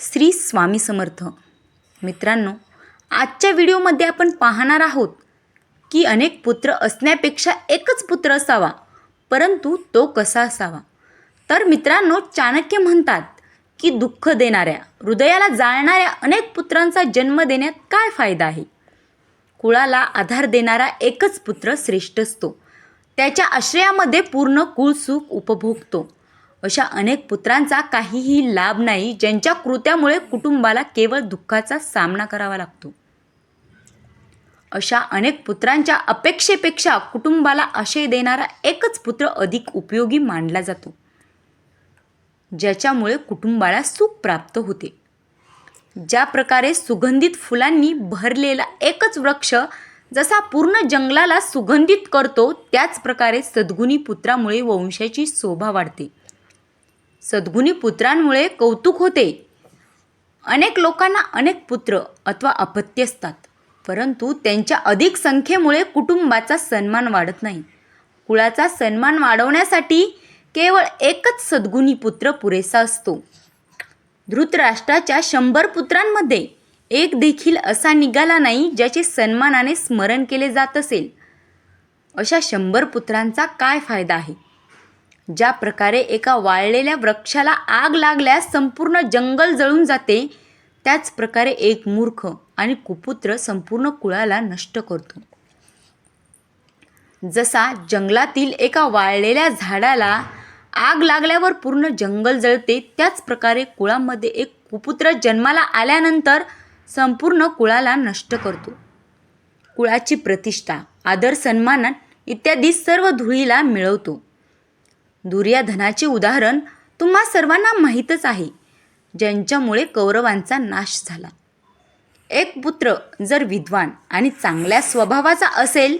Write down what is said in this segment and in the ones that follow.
श्री स्वामी समर्थ. मित्रांनो आजच्या व्हिडिओमध्ये आपण पाहणार आहोत की अनेक पुत्र असण्यापेक्षा एकच पुत्र असावा परंतु तो कसा असावा? तर मित्रांनो चाणक्य म्हणतात की दुःख देणाऱ्या हृदयाला जाळणाऱ्या अनेक पुत्रांचा जन्म देण्यात काय फायदा आहे? कुळाला आधार देणारा एकच पुत्र श्रेष्ठ असतो. त्याच्या आश्रयामध्ये पूर्ण कुळसुख उपभोगतो. अशा अनेक पुत्रांचा काहीही लाभ नाही ज्यांच्या कृत्यामुळे कुटुंबाला केवळ दुःखाचा सामना करावा लागतो. अशा अनेक पुत्रांच्या अपेक्षेपेक्षा कुटुंबाला आशय देणारा एकच पुत्र अधिक उपयोगी मानला जातो. ज्याच्यामुळे कुटुंबाला सुख प्राप्त होते. ज्या प्रकारे सुगंधित फुलांनी भरलेला एकच वृक्ष जसा पूर्ण जंगलाला सुगंधित करतो त्याच प्रकारे सद्गुणी पुत्रामुळे वंशाची शोभा वाढते. सद्गुणी पुत्रांमुळे कौतुक होते. अनेक लोकांना अनेक पुत्र अथवा अपत्य असतात. परंतु त्यांच्या अधिक संख्येमुळे कुटुंबाचा सन्मान वाढत नाही. कुळाचा सन्मान वाढवण्यासाठी केवळ एकच सद्गुणी पुत्र पुरेसा असतो. धृतराष्ट्राच्या शंभर पुत्रांमध्ये एक देखील असा निघाला नाही ज्याचे सन्मानाने स्मरण केले जात असेल. अशा शंभर पुत्रांचा काय फायदा आहे? ज्या प्रकारे एका वाळलेल्या वृक्षाला आग लागल्यास संपूर्ण जंगल जळून जाते त्याच प्रकारे एक मूर्ख आणि कुपुत्र संपूर्ण कुळाला नष्ट करतो. जसा जंगलातील एका वाळलेल्या झाडाला आग लागल्यावर पूर्ण जंगल जळते त्याच प्रकारे कुळामध्ये एक कुपुत्र जन्माला आल्यानंतर संपूर्ण कुळाला नष्ट करतो. कुळाची प्रतिष्ठा आदर सन्मान इत्यादी सर्व धुळीला मिळवतो. दुर्याधनाचे उदाहरण तुम्हा सर्वांना माहीतच आहे. ज्यांच्यामुळे कौरवांचा नाश झाला. एक पुत्र जर विद्वान आणि चांगल्या स्वभावाचा असेल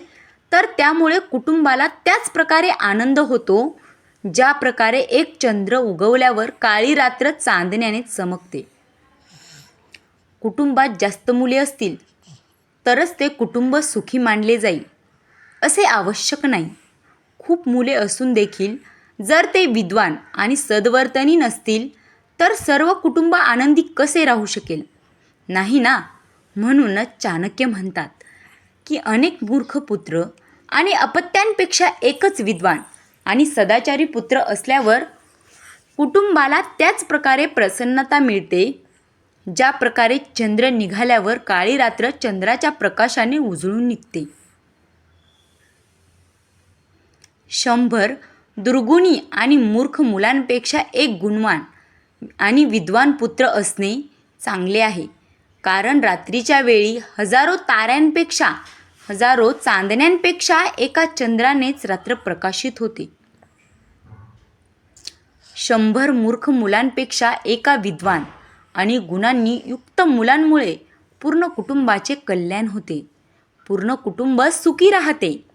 तर त्यामुळे कुटुंबाला त्याच प्रकारे आनंद होतो ज्या प्रकारे एक चंद्र उगवल्यावर काळी रात्र चांदण्याने चमकते. कुटुंबात जास्त मुले असतील तरच ते कुटुंब सुखी मानले जाईल असे आवश्यक नाही. खूप मुले असून देखील जर ते विद्वान आणि सद्वर्तनी नसतील तर सर्व कुटुंब आनंदी कसे राहू शकेल? नाही ना? म्हणूनच चाणक्य म्हणतात की अनेक मूर्ख पुत्र आणि अपत्यांपेक्षा एकच विद्वान आणि सदाचारी पुत्र असल्यावर कुटुंबाला त्याच प्रकारे प्रसन्नता मिळते ज्या प्रकारे चंद्र निघाल्यावर काळी रात्र चंद्राच्या प्रकाशाने उजळून निघते. शंभर दुर्गुणी आणि मूर्ख मुलांपेक्षा एक गुणवान आणि विद्वान पुत्र असणे चांगले आहे. कारण रात्रीच्या वेळी हजारो ताऱ्यांपेक्षा हजारो चांदण्यांपेक्षा एका चंद्रानेच रात्र प्रकाशित होते. शंभर मूर्ख मुलांपेक्षा एका विद्वान आणि गुणांनी युक्त मुलांमुळे पूर्ण कुटुंबाचे कल्याण होते. पूर्ण कुटुंब सुखी राहते.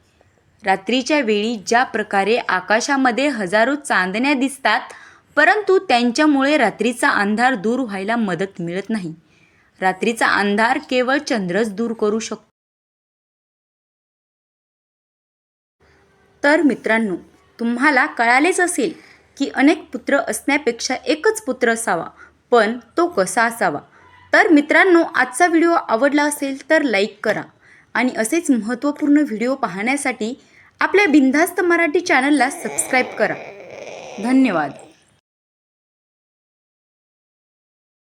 रात्रीच्या वेळी ज्या प्रकारे आकाशामध्ये हजारो चांदण्या दिसतात परंतु त्यांच्यामुळे रात्रीचा अंधार दूर व्हायला मदत मिळत नाही. रात्रीचा अंधार केवळ चंद्रच दूर करू शकतो. तर मित्रांनो तुम्हाला कळालेच असेल की अनेक पुत्र असण्यापेक्षा एकच पुत्र असावा पण तो कसा असावा? तर मित्रांनो आजचा व्हिडिओ आवडला असेल तर लाईक करा आणि असेच महत्त्वपूर्ण व्हिडिओ पाहण्यासाठी आपल्या बिनधास्त मराठी चॅनलला सबस्क्राईब करा. धन्यवाद.